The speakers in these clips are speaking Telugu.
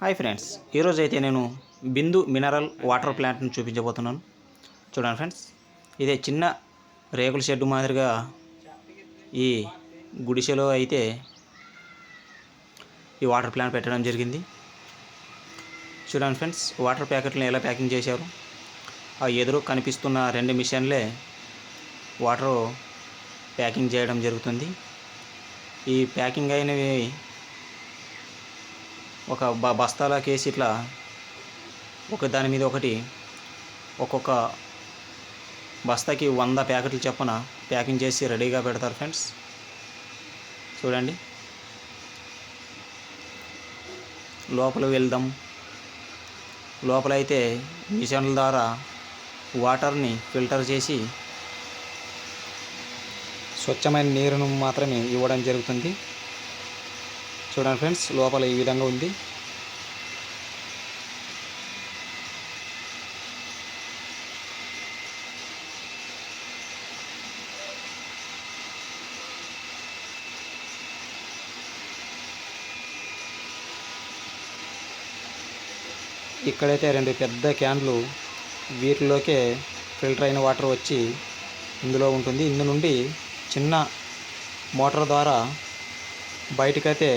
హాయ్ ఫ్రెండ్స్ ఈరోజు అయితే నేను బిందు మినరల్ వాటర్ ప్లాంట్ని చూపించబోతున్నాను. చూడండి ఫ్రెండ్స్ ఇదే చిన్న రేకుల షెడ్డు మాదిరిగా ఈ గుడిసెలో అయితే ఈ వాటర్ ప్లాంట్ పెట్టడం జరిగింది. చూడండి ఫ్రెండ్స్ వాటర్ ప్యాకెట్లను ఎలా ప్యాకింగ్ చేశారు? ఆ ఎదురు కనిపిస్తున్న రెండు మిషన్లే వాటర్ ప్యాకింగ్ చేయడం జరుగుతుంది. ఈ ప్యాకింగ్ అయినవి ఒక బ బస్తాలకి వేసి ఇట్లా ఒక దాని మీద ఒకటి ఒక్కొక్క బస్తాకి వంద ప్యాకెట్లు చొప్పున ప్యాకింగ్ చేసి రెడీగా పెడతారు ఫ్రెండ్స్. చూడండి. లోపల వెళ్దాం. లోపల అయితే మిషన్ల ద్వారా వాటర్ని ఫిల్టర్ చేసి స్వచ్ఛమైన నీరును మాత్రమే ఇవ్వడం జరుగుతుంది. చూడండి ఫ్రెండ్స్ లోపల ఈ విధంగా ఉంది. ఇక్కడైతే రెండు పెద్ద క్యాన్లు వీటిలోకే ఫిల్టర్ అయిన వాటర్ వచ్చి ఇందులో ఉంటుంది. ఇందు నుండి చిన్న మోటార్ ద్వారా బయటకైతే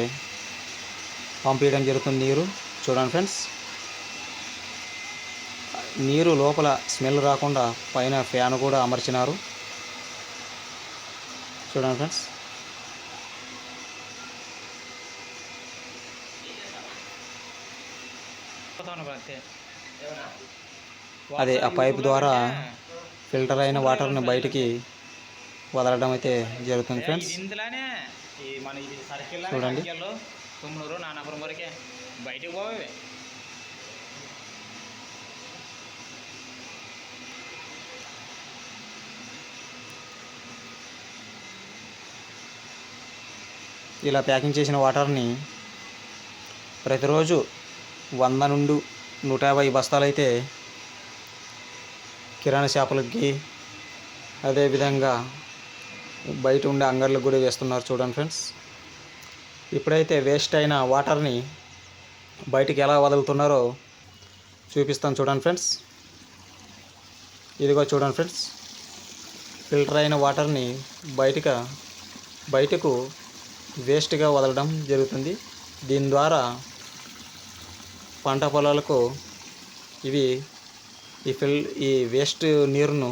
పంపించడం జరుగుతుంది నీరు. చూడండి ఫ్రెండ్స్. నీరు లోపల స్మెల్ రాకుండా పైన ఫ్యాన్ కూడా అమర్చినారు. చూడండి ఫ్రెండ్స్. అదే ఆ పైప్ ద్వారా ఫిల్టర్ అయిన వాటర్ని బయటికి వదలడం అయితే జరుగుతుంది ఫ్రెండ్స్. ఇందులోనే ఈ మన ఇది సర్కిల్ చూడండి. తుమ్మూరు నానాపురం వరకే బయటికి పోవే. ఇలా ప్యాకింగ్ చేసిన వాటర్ని ప్రతిరోజు వంద నుండి నూట యాభై బస్తాలు అయితే కిరాణా షాపులకి అదేవిధంగా బయట ఉండే అంగర్లకు కూడా వేస్తున్నారు చూడండి ఫ్రెండ్స్. ఇప్పుడైతే వేస్ట్ అయిన వాటర్ని బయటికి ఎలా వదులుతున్నారో చూపిస్తాను చూడండి ఫ్రెండ్స్. ఇదిగో చూడండి ఫ్రెండ్స్. ఫిల్టర్ అయిన వాటర్ని బయటకు బయటకు వేస్ట్గా వదలడం జరుగుతుంది. దీని ద్వారా పంట పొలాలకు ఇవి ఈ ఫిల్ ఈ వేస్ట్ నీరును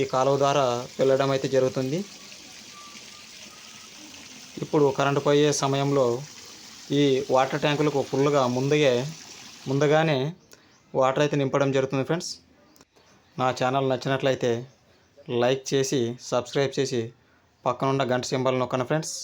ఈ కాలువ ద్వారా వెళ్ళడం అయితే జరుగుతుంది. ఇప్పుడు కరెంటు పోయే సమయంలో ఈ వాటర్ ట్యాంకులకు ఫుల్గా ముందుగా ముందుగానే వాటర్ అయితే నింపడం జరుగుతుంది ఫ్రెండ్స్. నా ఛానల్ నచ్చినట్లయితే లైక్ చేసి సబ్స్క్రైబ్ చేసి పక్కనున్న గంట సింబల్ నొక్కండి ఫ్రెండ్స్.